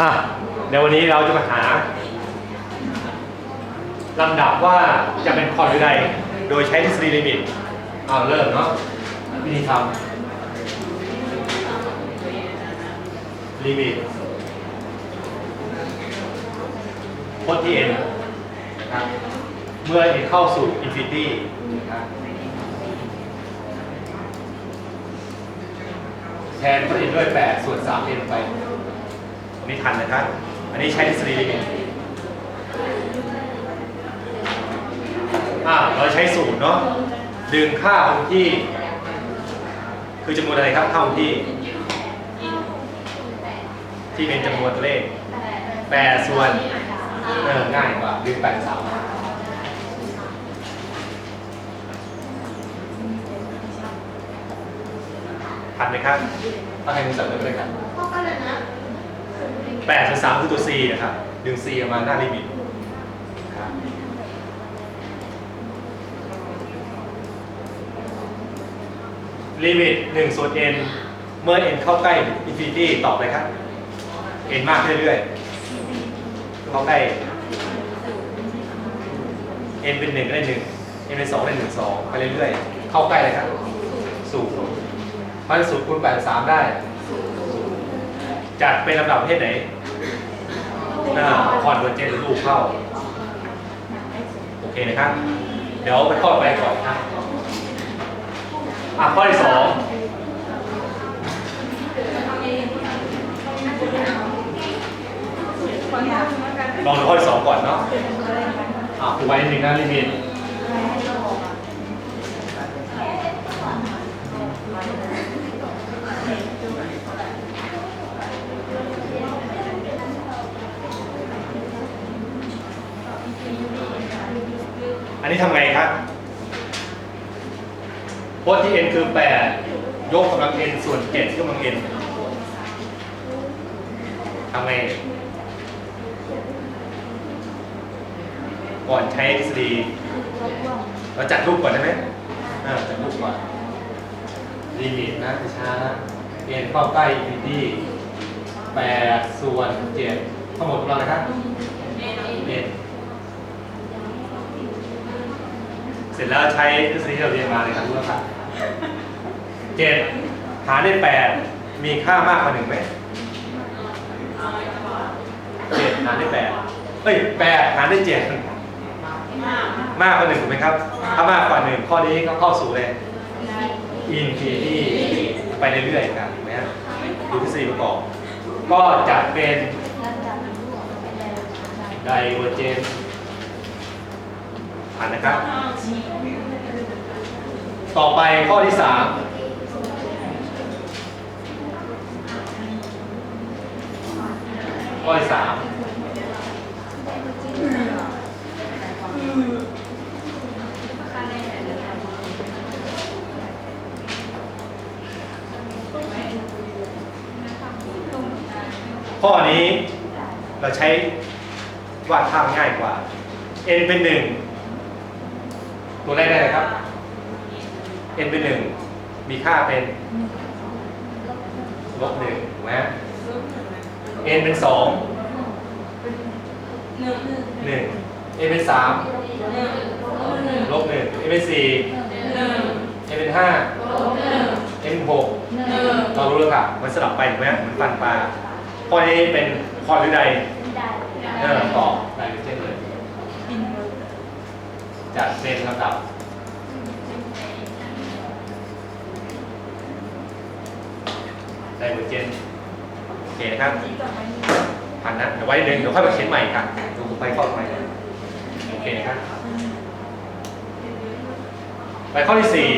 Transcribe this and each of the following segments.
อะเดี๋ยววันนี้เราจะมาหาลำดับว่าจะเป็นคอร์ดหรือใด โดยใช้ทฤษฎีลิมิตเอาเริ่มเนาะวิธีทำลิมิตพจน์ที่ n นะครับเมื่อ n เข้าสู่อินฟินิตี้นะครับแทนพจน์ n ด้วย 8 ส่วน3 n ไป นี่ทันนะครับ อันนี้ใช้ทฤษฎีลิมิตอ่าเราใช้สูตรเนาะ ดึงค่าคงที่ คือจำนวนอะไรครับค่าคงที่ ที่เป็นจำนวนตัวเลข8ส่วนเออง่ายกว่าดึง8 3ทันไหมครับถ้าใครมือสั่นเลยก็ได้ครับ แปดส่วนสามคือตัว c นะครับ ดึง c ออกมาหน้าลิมิตครับลิมิต1ส่วน n เมื่อ n เข้าใกล้อินฟินิตี้ตอบเลยครับ n มากเรื่อยๆเข้าใกล้ n เป็น 1 ก็ได้ 1 n เป็น 2 ได้ 1 2 ไปเรื่อยๆ เข้าใกล้เลยครับ สูงพันสูงคูณ8 3 ได้ จัดเป็นลำดับประเภทไหนอ่าคอนเวอร์เจนต์รูปเข้า โอเคนะครับ เดี๋ยวไปข้อไปก่อนครับอะข้อที่สองลองดูข้อที่สองก่อนเนาะอะผูกไว้นิดนึงนะลิมิต อันนี้ทำไงครับโพจน์ที่ n คือ 8 ยกกำลัง n ส่วน 7 ที่กำลัง n ทำไง ก่อนใช้ทฤษฎีเราจัดรูปก่อนได้ไหมอ่าจัดรูปก่อนลิมิตนะช้านะเอ็นเข้าใกล้อินฟินิตี้แปดส่วนเจ็ดทั้งหมดของเรานะครับเอ็นเส ร็จแล้วใช้ทฤษฎีที่เราเรียนมาเลยครับรู้แล้วครับเจ็ดหารได้แปดมีค่ามากกว่าหนึ่งไหมเจ็ดหารได้แปดเอ้ยแปดหารได้เจ็ดมากกว่าหนึ่งถูกไหมครับ ถ้ามากกว่าหนึ่งข้อนี้ก็เข้าสู่เลยอินฟินิตี้ไปเรื่อยๆครับเห็นไหมฮะดูทฤษฎีประกอบ ก็จะเป็นไดเวอร์เจน ผ่านนะครับ ต่อไปข้อที่สามข้อที่สามข้อนี้เราใช้วาดภาพง่ายกว่า n เป็นหนึ่ง ตัวแรกได้เลยครับ n เป็นหนึ่งมีค่าเป็นลบหนึ่งถูกไหม n เป็นสองหนึ่ง n เป็นสามลบหนึ่ง n เป็นสี่ n เป็นห้า n เป็นหกเรารู้แล้วครับมันสลับไปถูกไหมมันฟันปลาข้อนี้เป็นคอร์ดหรือใดเออตอบไดเวอร์เจนเลย จัดเป็นลำดับ ได้หมดเจนโอเคนะครับผ่านนะเดี๋ยวไว้เดินเดี๋ยวค่อยมาเขียนใหม่ครับดูไปข้อใหม่เลยโอเคนะครับไปข้อที่สี่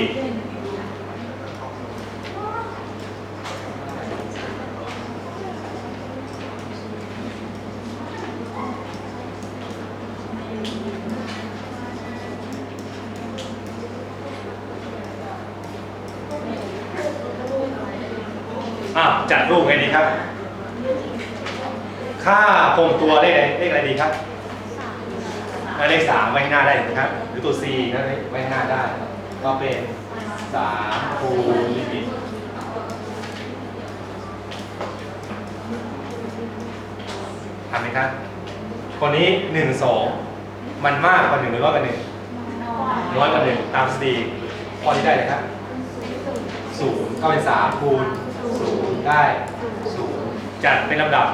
อ่าจัดรูปไงดีครับ ค่าคงตัวเลขอะไรเลขอะไรดีครับเลขสามไว้หน้าได้ไหมครับ หรือตัว C นั่นไว้หน้าได้ ก็เป็นสามคูณสิบทำไหมครับ คนนี้หนึ่งสองมันมากกว่าหนึ่งหรือน้อยกว่าหนึ่งน้อยกว่าหนึ่งตามสตรีพอที่ได้เลยครับศูนย์ก็เป็นสามคูณศูนย์ ได้สูงจัดเป็นลำดับ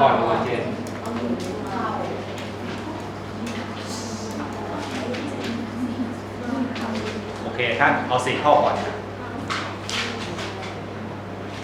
ก่อนโอเจนโอเคท่านเอาสี่ข้อก่อนนะ